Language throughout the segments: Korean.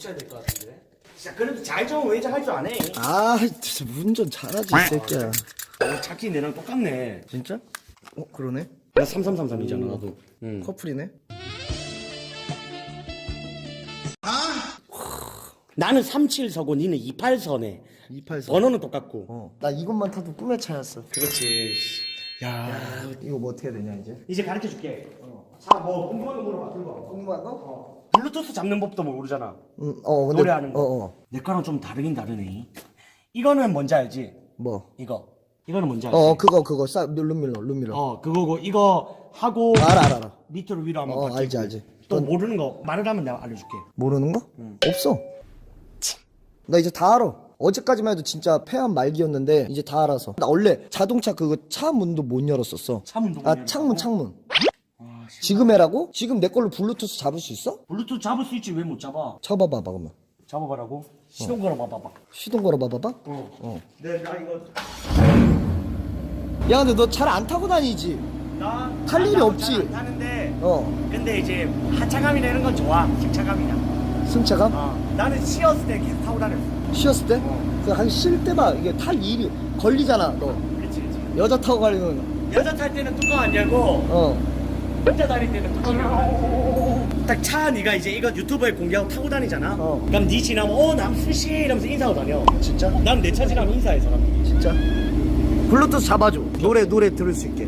붙여야 될 것 같은데. 자, 그래도 잘 좀 외제할 줄 아네. 아 진짜 운전 잘하지 이 새끼야 어, 차키 내랑 똑같네. 진짜? 어 그러네 나 3333이잖아, 나도. 응. 커플이네 나는 37서고 니는 28서네. 284 번호는 똑같고. 어 나 이것만 타도 꿈의 차였어 그렇지. 야. 이거 뭐 어떻게 해야 되냐 이제 이제 가르쳐 줄게. 자, 뭐 궁금한 거 물어봐. 궁금한 거? 블루투스 잡는 법도 모르잖아. 응, 어 근데 노래하는 거. 어 어 내 거랑 좀 다르긴 다르네. 이거는 뭔지 알지? 뭐? 이거. 이거는 뭔지 알지? 어 그거 그거 싸 룸밀러 룸밀러 어, 그거고 이거 하고 알아 알아 알아 밑으로 위로 한번 어 바뀌고. 알지 알지 또 모르는 거 말을 하면 내가 알려줄게. 모르는 거? 없어 나 이제 다 알아 어제까지만 해도 진짜 폐암 말기였는데 이제 다 알아서 나 원래 자동차 그거 차 문도 못 열었었어 차 문도 못 아 열었다고? 창문 창문 아, 씨. 지금 해라고? 지금 내 걸로 블루투스 잡을 수 있어? 블루투스 잡을 수 있지 왜 못 잡아? 잡아봐봐 그러면 잡아봐라고? 시동 걸어봐봐봐. 시동 걸어봐봐봐 어. 어. 네, 나 이거 야 근데 너 잘 안 타고 다니지? 나 탈 일이 없지. 잘안 타는데 어 근데 이제 하차감이나 이런 건 좋아. 승차감이나. 승차감? 어. 나는 쉬었을 때 계속 타고 다녔어. 쉬었을 때? 어. 그 싫을 때만 이게 탈 일이 걸리잖아 너 그렇지, 그렇지. 여자 타고 가려면 여자 탈 때는 뚜껑 안 열고 어 혼자 다닐 때는 열고 딱차 네가 이제 이거 유튜브에 공개하고 타고 다니잖아. 어. 그럼 네 지나면 어 남수씨 이러면서 인사하고 다녀. 진짜? 난 내 차 지나면 인사해 사람들이. 진짜? 블루투스 잡아줘 노래 노래 들을 수 있게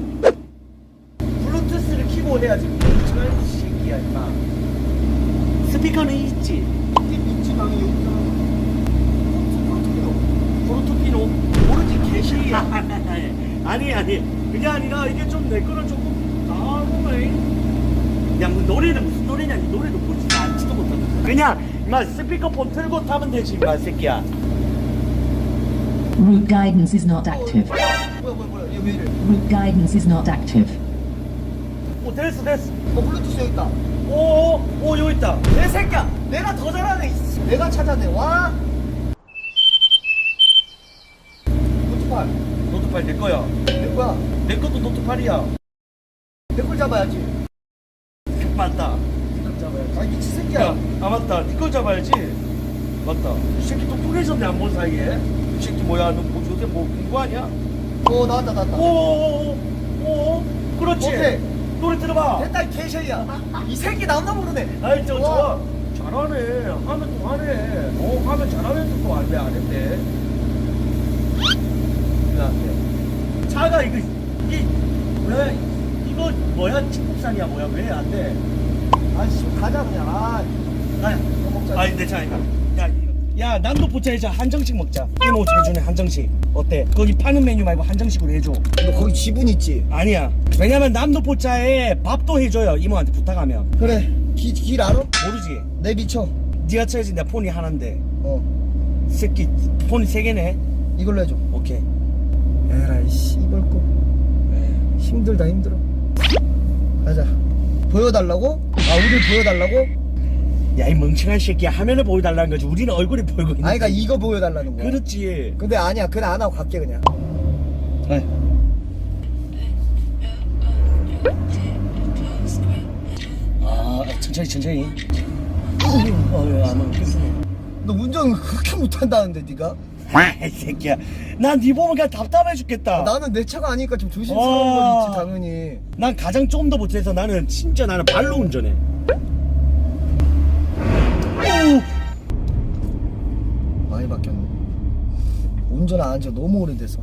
블루투스를 키고 해야지. 이 새끼야 임마. 스피커는 있지. 있지 방에 프로토피노 모르지 개시야. 아니 아니 그게 아니라 이게 좀 내 거는 조금. 야, 뭐 노래는 무슨 노래냐? 이 노래도 보지도 않지도 못하면서. 그냥 임마 스피커폰 틀고 타면 되지 임마 새끼야. Route guidance is not active. 뭐야 뭐야 뭐야 얘 왜 이래 Route guidance is not active. 오 됐어 됐어. 어 블루투스 여기 있다 오오 여기 있다. 내 새끼야 내가 더 잘하네 이 씨. 내가 찾아내 와 노트팔 노트팔 내 거야. 내 거야 내 것도 노트팔이야. 내 걸 잡아야지 맞다. 아 미친 새끼야 야, 아 맞다. 니걸 잡아야지. 맞다. 이 새끼 똑똑해졌네 안 본 사이에. 이 새끼 뭐야? 너 뭐, 요새 뭐 공부 하냐? 어 나왔다 나왔다 오오오오 오. 그렇지. 오케이. 노래 들어봐. 됐다 이 개새야 이 새끼 나온다 모르네 아이 저 와. 좋아. 잘하네. 하면 또 하네. 어 하면 잘하면서 또왜안 했대? 나한테. 차가 이거 이게 왜 이거 뭐야 중국산이야 뭐야 왜 안 돼? 아씨 가자 그냥 아 아니, 먹자. 아니 내 차니까. 야, 이거- 야, 난도 보자이자 한정식 먹자. 이모 집에 주는 한정식. 어때? 거기 파는 메뉴 말고 한정식으로 해줘. 너 거기 지분 있지? 아니야. 왜냐면 남도 포차에 밥도 해줘요. 이모한테 부탁하면. 그래 길, 길 알아? 모르지. 내 미쳐 네가 쳐야지 내 폰이 하나인데. 어 새끼 폰이 세 개네. 이걸로 해줘 오케이. 에라이 씨발 거 힘들다 힘들어 가자 보여달라고? 아 우리 보여달라고? 야, 이 멍청한 새끼야. 화면을 보여달라는 거지. 우리는 얼굴이 보이고 있는. 아니 그니까 이거 보여달라는 거야 그렇지. 근데 아니야 그래 안 하고 갈게 그냥 아이. 아, 천천히 천천히. 어, 안 오겠어. 너 운전 그렇게 못한다는데 네가? 이 새끼야. 난 네 보면 그냥 답답해 죽겠다. 나는 내 차가 아니니까 좀 조심스러운 와. 건 있지 당연히 난 가장 조금 더 못해서 나는 진짜 나는 발로 운전해. 많이 바뀌었네 운전 안 한지 너무 오래돼서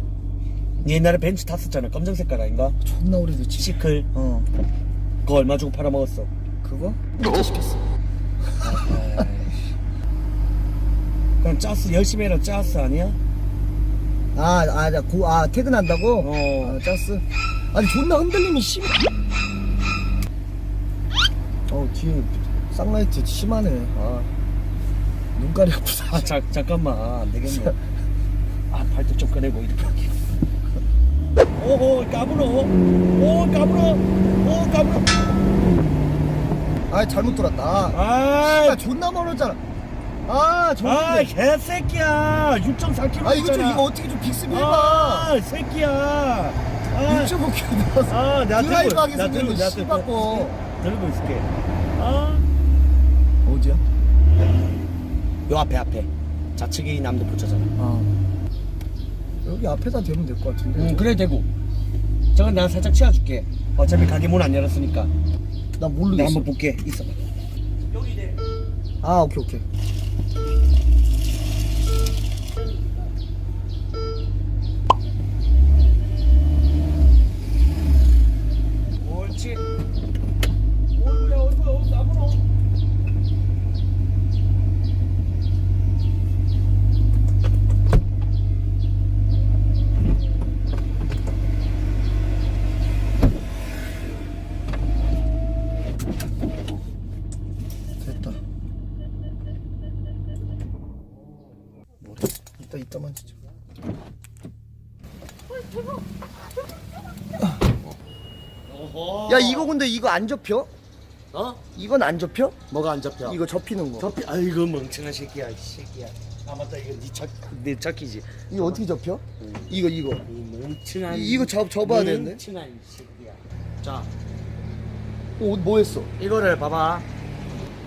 옛날에 벤츠 탔었잖아. 검정 색깔 아닌가? 존나 오래됐지 시클. 어 그거 얼마 주고 팔아먹었어. 그거? 어떻게 시켰어 그럼 짜스 열심히 해라 짜스 아니야? 아, 아, 나 고, 아, 퇴근한다고? 어. 아, 짰어. 아니, 존나 흔들림이 심. 어, 뒤에 쌍라이트 심하네. 아, 눈깔이 아프다. 아 자, 잠깐만 안 되겠네. 아 발도 좀 꺼내고 이렇게. 오오 까불어. 오 까불어. 오 까불어. 아, 잘못 돌았다. 아, 아, 아 존나 멀었잖아. 아, 아 정말. 개새끼야. 6.4km. 아, 이거 좀, 이거 어떻게 좀 빅스비 해봐. 아 새끼야. 아, 6.5km 나왔어. 아 내가 드라이브 들고 하게 내가 생긴 들고 거 내가 거. 들고 있을게. 아 어디야? 요 앞에 앞에 좌측이 남도 붙여잖아 아 여기 앞에다 대면 될 것 같은데 응 그래 되고 저건 내가 살짝 치워줄게 어차피 가게 문 안 열었으니까 나 내가 모르겠어 한번 볼게 있어봐 여기 돼아 오케이 오케이 옳지 어이구야 어이구야 어이구 나무로 됐다 이따 이따 만지자 야 이거 근데 이거 안 접혀? 어? 이건 안 접혀? 뭐가 안 잡혀? 이거 접히는 거 접히 아이고 멍청한 새끼야 이 새끼야 아 맞다 이거 니척내 척이지 이거 어떻게 접혀? 이거 이거 이 멍청한 이- 이거 접- 접어야 되는데? 멍청한 이 새끼야 자 어, 뭐 했어? 이거를 봐봐.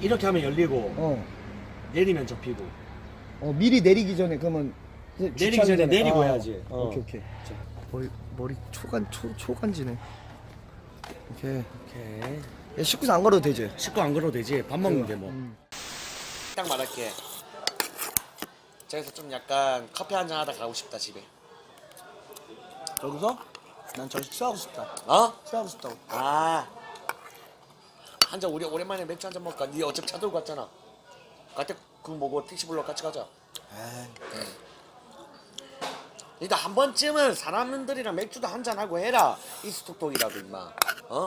이렇게 하면 열리고 어, 내리면 접히고. 어 미리 내리기 전에 그러면 내리기 전에 내리고 해야지. 어. 오케이 오케이. 머리 머리 초간 초 초간지네. 오케이. 오케이. 야, 식구사 안 걸어도 되지? 식구 안 걸어도 되지? 밥 먹는데 뭐. 음. 딱 말할게. 저기서 좀 약간 커피 한 잔 하다 가고 싶다 집에. 저기서? 난 저기서 취하고 싶다. 어? 취하고 싶다고. 아 한 잔 우리 오랜만에 맥주 한 잔 먹을까? 니 어차피 차 들고 갔잖아. 갈때 그 뭐고 택시 불러 같이 가자. 일단 한 번쯤은 사람들이랑 맥주도 한 잔 하고 해라. 이스톡톡이라도 임마. 어?